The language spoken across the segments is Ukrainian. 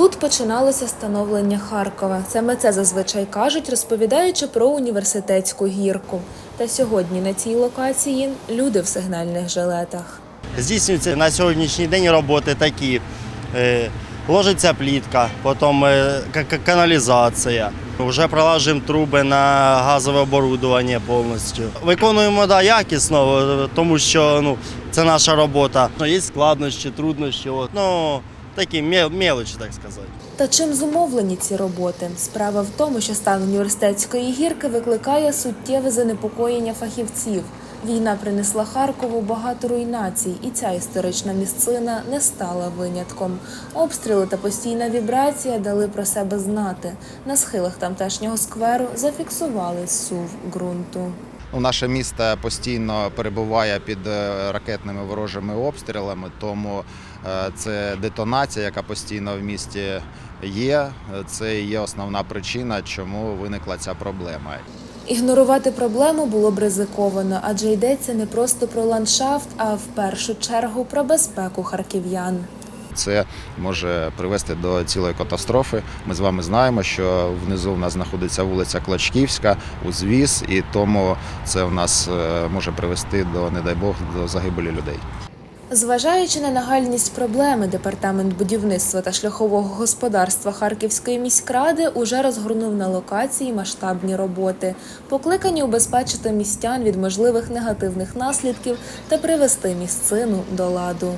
Тут починалося становлення Харкова. Саме це зазвичай кажуть, розповідаючи про університетську гірку. Та сьогодні на цій локації люди в сигнальних жилетах. Здійснюються на сьогоднішній день роботи такі. Е, Ложиться плітка, потім е, каналізація. Вже пролажуємо труби на газове оборудовання повністю. Виконуємо да, якісно, е, тому що ну, це наша робота. Є складнощі, труднощі. От. Ну, такі мелочі, так сказати. Та чим зумовлені ці роботи? Справа в тому, що стан університетської гірки викликає суттєве занепокоєння фахівців. Війна принесла Харкову багато руйнацій, і ця історична місцина не стала винятком. Обстріли та постійна вібрація дали про себе знати. На схилах тамтешнього скверу зафіксували сув ґрунту. Ну, Наше місто постійно перебуває під е, ракетними ворожими обстрілами, тому е, це детонація, яка постійно в місті є. Це і є основна причина, чому виникла ця проблема. Ігнорувати проблему було б ризиковано, адже йдеться не просто про ландшафт, а в першу чергу про безпеку харків'ян. Це може привести до цілої катастрофи. Ми з вами знаємо, що внизу в нас знаходиться вулиця Клочківська, узвіз, і тому це в нас е, може привести до, не дай Бог, до загибелі людей. Зважаючи на нагальність проблеми, департамент будівництва та шляхового господарства Харківської міськради уже розгорнув на локації масштабні роботи, покликані убезпечити містян від можливих негативних наслідків та привести місцину до ладу.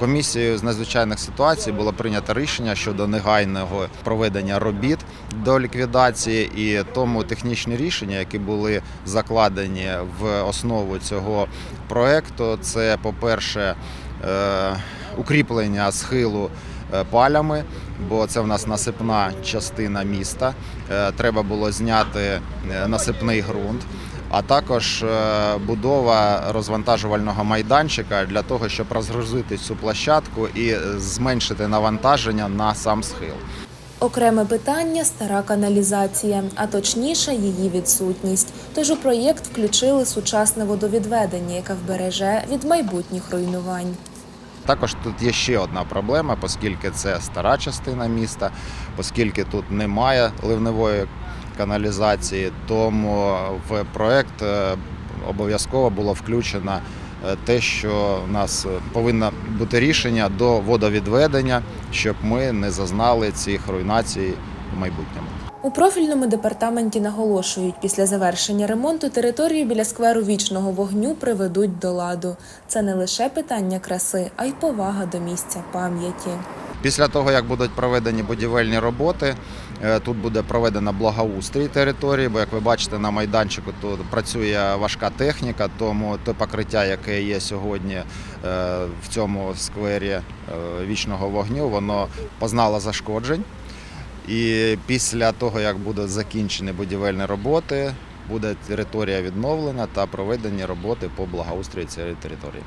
Комісією з надзвичайних ситуацій було прийнято рішення щодо негайного проведення робіт до ліквідації, і тому технічні рішення, які були закладені в основу цього проекту, це, по-перше, е, укріплення схилу палями, бо це в нас насипна частина міста. Е, Треба було зняти е, насипний ґрунт а також е, будова розвантажувального майданчика для того, щоб розгрузити цю площадку і е, зменшити навантаження на сам схил. Окреме питання стара каналізація, а точніше її відсутність. Тож у проєкт включили сучасне водовідведення, яке вбереже від майбутніх руйнувань. Також тут є ще одна проблема, оскільки це стара частина міста, оскільки тут немає ливневої каналізації, тому в проект е, обов'язково було включено е, те, що у нас повинно бути рішення до водовідведення, щоб ми не зазнали цих руйнацій в майбутньому. У профільному департаменті наголошують, після завершення ремонту територію біля скверу вічного вогню приведуть до ладу. Це не лише питання краси, а й повага до місця пам'яті. Після того, як будуть проведені будівельні роботи, е, тут буде проведено благоустрій території, бо як ви бачите на майданчику, тут працює важка техніка, тому те покриття, яке є сьогодні е, в цьому сквері е, вічного вогню, воно познало зашкоджень. І після того, як будуть закінчені будівельні роботи, буде територія відновлена та проведені роботи по благоустрою цієї території.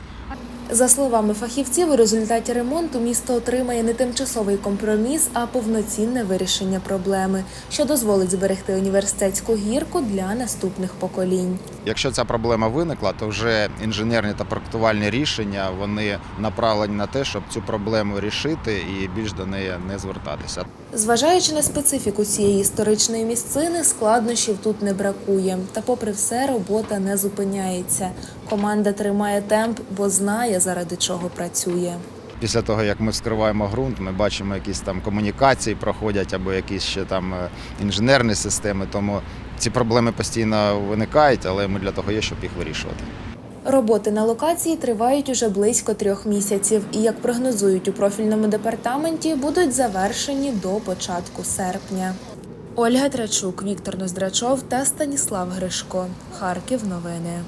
За словами фахівців, у результаті ремонту місто отримає не тимчасовий компроміс, а повноцінне вирішення проблеми, що дозволить зберегти університетську гірку для наступних поколінь. Якщо ця проблема виникла, то вже інженерні та проектувальні рішення вони направлені на те, щоб цю проблему рішити і більш до неї не звертатися. Зважаючи на специфіку цієї історичної місцини, складнощів тут не бракує. Та, попри все, робота не зупиняється. Команда тримає темп, бо знає, заради чого працює. Після того, як ми вскриваємо ґрунт, ми бачимо якісь там комунікації проходять або якісь ще там е, інженерні системи. Тому ці проблеми постійно виникають, але ми для того є, щоб їх вирішувати. Роботи на локації тривають уже близько трьох місяців, і як прогнозують у профільному департаменті, будуть завершені до початку серпня. Ольга Трачук, Віктор Ноздрачов та Станіслав Гришко. Харків. Новини.